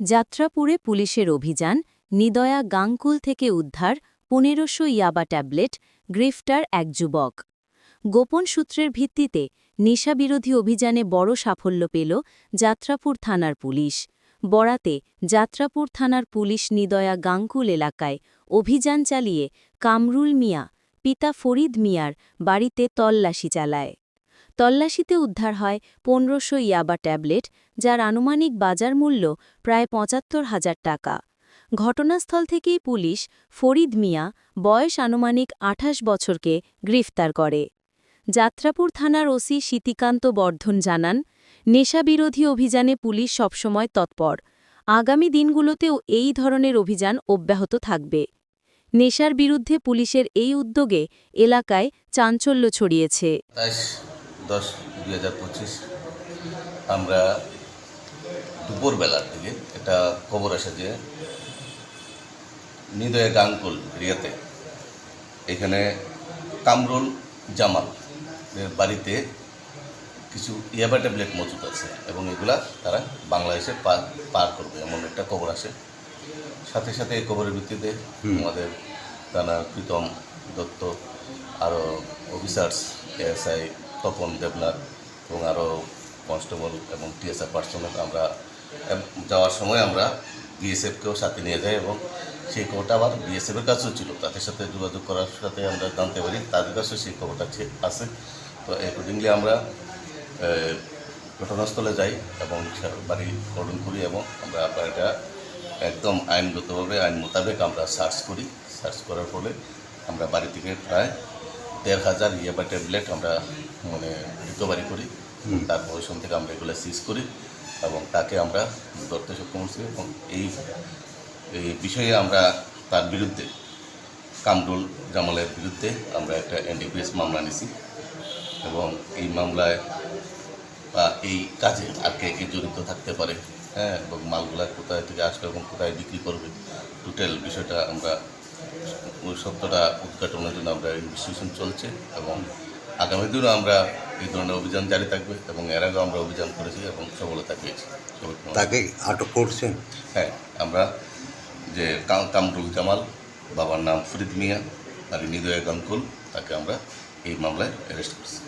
যাত্রাপুরে পুলিশের অভিযান, নিদয়া গাংকুল থেকে উদ্ধার, পনেরোশো ইয়াবা ট্যাবলেট, গ্রেফতার এক যুবক। গোপন সূত্রের ভিত্তিতে নেশাবিরোধী অভিযানে বড় সাফল্য পেল যাত্রাপুর থানার পুলিশ। বরাতে যাত্রাপুর থানার পুলিশ নিদয়া গাংকুল এলাকায় অভিযান চালিয়ে কামরুল মিয়া, পিতা ফরিদ মিয়ার বাড়িতে তল্লাশি চালায়। তল্লাশিতে উদ্ধার হয় পনেরোশো ইয়াবা ট্যাবলেট, যার আনুমানিক বাজার মূল্য প্রায় পঁচাত্তর হাজার টাকা। ঘটনাস্থল থেকেই পুলিশ ফরিদ মিয়া, বয়স আনুমানিক আঠাশ বছরকে গ্রেফতার করে। যাত্রাপুর থানার ওসি শীতিকান্ত বর্ধন জানান, নেশাবিরোধী অভিযানে পুলিশ সবসময় তৎপর। আগামী দিনগুলোতেও এই ধরনের অভিযান অব্যাহত থাকবে। নেশার বিরুদ্ধে পুলিশের এই উদ্যোগে এলাকায় চাঞ্চল্য ছড়িয়েছে। দশ দুই হাজার পঁচিশ আমরা দুপুরবেলার দিকে একটা খবর আসে যে নিদয় গাঙ্গুল এরিয়াতে এখানে কামরুল জামাল বাড়িতে কিছু ইয়াবা ট্যাবলেট মজুদ আছে এবং এগুলা তারা বাংলাদেশে পার পার করবে এমন একটা খবর আসে। সাথে সাথে এই খবরের ভিত্তিতে আমাদের থানার প্রীতম দত্ত আরও অফিসার্স এএসআই তপন দেবনাথ এবং আরও কনস্টেবল এবং টিএসআর পার্সোনাল আমরা যাওয়ার সময় আমরা বিএসএফকেও সাথে নিয়ে যাই এবং সেই খবরটা আবার বিএসএফের কাছেও ছিল। তাদের সাথে যোগাযোগ করার সাথে আমরা জানতে পারি, তাদের কাছেও সেই খবরটা আছে। তো অ্যাকর্ডিংলি আমরা ঘটনাস্থলে যাই এবং বাড়ি গঠন করি এবং আমরা এটা একদম আইনগতভাবে, আইন মোতাবেক আমরা সার্চ করি। সার্চ করার ফলে আমরা বাড়ি থেকে প্রায় দেড় হাজার ইয়াবা ট্যাবলেট আমরা মানে রিকভারি করি। তার পজিশন থেকে আমরা এগুলো সিজ করি এবং তাকে আমরা ধরতে সক্ষম হচ্ছি এবং এই এই বিষয়ে আমরা তার বিরুদ্ধে কামরুল জামালের বিরুদ্ধে আমরা একটা এনডিপিএস মামলা নিছি এবং এই মামলায় বা এই কাজে আর কে কে জড়িত থাকতে পারে হ্যাঁ এবং মালগুলা কোথায় থেকে আসবে এবং কোথায় বিক্রি করবে টোটাল বিষয়টা আমরা ওই সত্যটা উদ্ঘাটনের জন্য আমরা ইনভেস্টিগেশন চলছে এবং আগামী দিনও আমরা এই ধরনের অভিযান জারি থাকবে এবং এর আগেও আমরা অভিযান করেছি এবং সফলতা পেয়েছি। তাকে আটক করছেন? হ্যাঁ আমরা যে কামরুল জামাল বাবার নাম ফরিদ মিয়া আর নিদয় গাঙ্কুল তাকে আমরা এই মামলায় অ্যারেস্ট করছি।